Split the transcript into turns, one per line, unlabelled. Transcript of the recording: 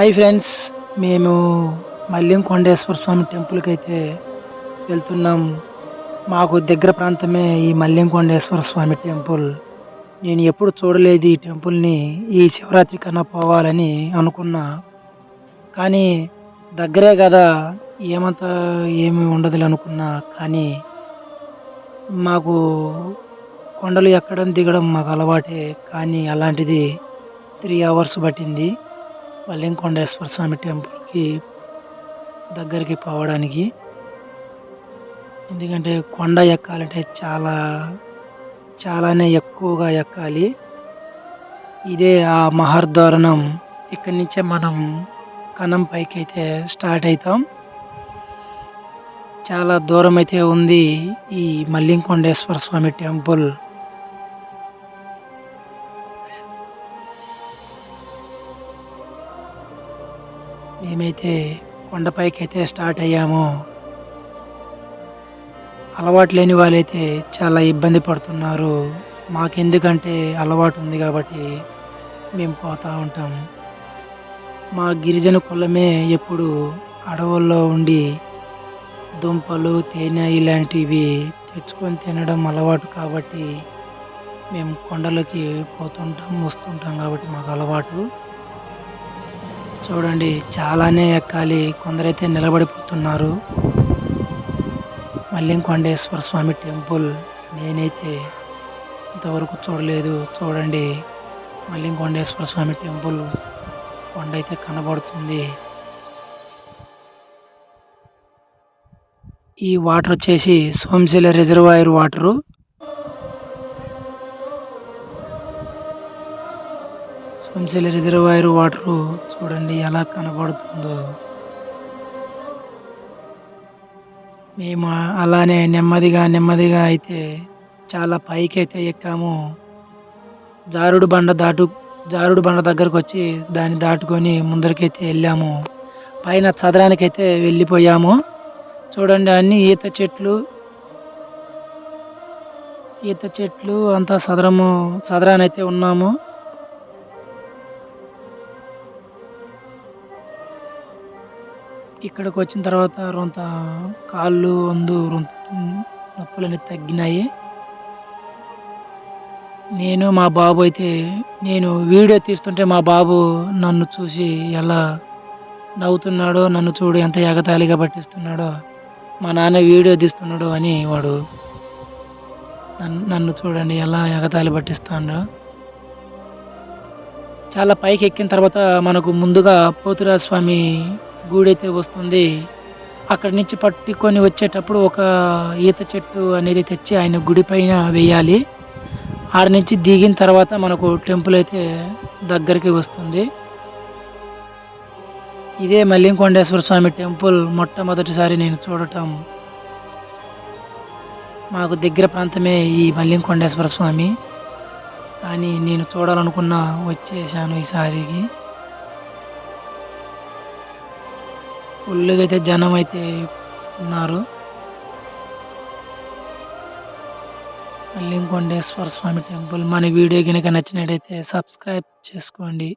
Hi friends మేము మల్లిం కొండేశ్వర స్వామి టెంపుల్కి అయితే వెళ్తున్నాం. మాకు దగ్గర ప్రాంతమే ఈ మల్లిం కొండేశ్వర స్వామి టెంపుల్ నేను ఎప్పుడు చూడలేదు ఈ టెంపుల్ని ఈ శివరాత్రి కన్నా పోవాలని అనుకున్నా. కానీ దగ్గరే కదా ఏమంత ఏమి ఉండదు అనుకున్నా. కానీ మాకు కొండలు ఎక్కడం దిగడం మాకు అలవాటే. కానీ అలాంటిది త్రీ అవర్స్ పట్టింది. పల్లెంకొండేశ్వర స్వామి టెంపుల్కి దగ్గరికి పోవడానికి. ఎందుకంటే కొండ ఎక్కాలంటే చాలా చాలానే ఎక్కువగా ఎక్కాలి. ఇదే ఆ మహర్దారుణం ఇక్కడి నుంచే మనం కనం పైకి అయితే స్టార్ట్ అవుతాం చాలా దూరం అయితే ఉంది ఈ మల్లింకొండేశ్వర స్వామి టెంపుల్. మేమైతే కొండపైకి అయితే స్టార్ట్ అయ్యాము. అలవాటు లేని వాళ్ళైతే చాలా ఇబ్బంది పడుతున్నారు. మాకెందుకంటే అలవాటు ఉంది కాబట్టి మేము పోతూ ఉంటాం. మా గిరిజన కులమే ఎప్పుడు అడవుల్లో ఉండి దుంపలు తేనె ఇలాంటివి తెచ్చుకొని తినడం అలవాటు కాబట్టి మేము కొండలకి పోతుంటాం వస్తుంటాం కాబట్టి మాకు అలవాటు. చూడండి చాలానే ఎక్కాలి. కొందరైతే నిలబడిపోతున్నారు. మల్లింకొండేశ్వర స్వామి టెంపుల్ నేనైతే ఇంతవరకు చూడలేదు. చూడండి మల్లింకొండేశ్వర స్వామి టెంపుల్ కొండ అయితే కనబడుతుంది. ఈ వాటర్ వచ్చేసి Somasila reservoir water. Somasila reservoir water చూడండి ఎలా కనబడుతుందో. మేము అలానే నెమ్మదిగా నెమ్మదిగా అయితే చాలా పైకి అయితే ఎక్కాము. జారుడు బండ దాటు జారుడు బండ దగ్గరకు వచ్చి దాన్ని దాటుకొని ముందరికైతే వెళ్ళాము. పైన చదరానికైతే వెళ్ళిపోయాము. చూడండి అన్ని ఈత చెట్లు ఈత చెట్లు అంతా సదరము సదరానైతే ఉన్నాము. ఇక్కడికి వచ్చిన తర్వాత రొంత కాళ్ళు వందు రొంత నొప్పులని తగ్గినాయి. నేను మా బాబు అయితే నేను వీడియో తీస్తుంటే మా బాబు నన్ను చూసి ఎలా నవ్వుతున్నాడో నన్ను చూడు ఎంత ఎగతాళిగా పట్టిస్తున్నాడో మా నాన్న వీడియో తీస్తున్నాడు అని వాడు నన్ను నన్ను చూడండి ఎలా ఎగతాళి పట్టిస్తాడో. చాలా పైకి ఎక్కిన తర్వాత మనకు ముందుగా పోతురాజు గూడైతే గుడి అయితే వస్తుంది. అక్కడి నుంచి పట్టుకొని వచ్చేటప్పుడు ఒక ఈత చెట్టు అనేది తెచ్చి ఆయన గుడి పైన వేయాలి. ఆడ నుంచి దిగిన తర్వాత మనకు టెంపుల్ అయితే దగ్గరికి వస్తుంది. ఇదే మల్లింకొండేశ్వర స్వామి టెంపుల్ మొట్టమొదటిసారి నేను చూడటం. మాకు దగ్గర ప్రాంతమే ఈ మల్లింకొండేశ్వర స్వామి. కానీ నేను చూడాలనుకున్న వచ్చేసాను ఈసారికి. ఫుల్గా అయితే జనం అయితే ఉన్నారు మల్లింకొండేశ్వర స్వామి టెంపుల్. మన వీడియో కనుక నచ్చినట్టయితే సబ్స్క్రైబ్ చేసుకోండి.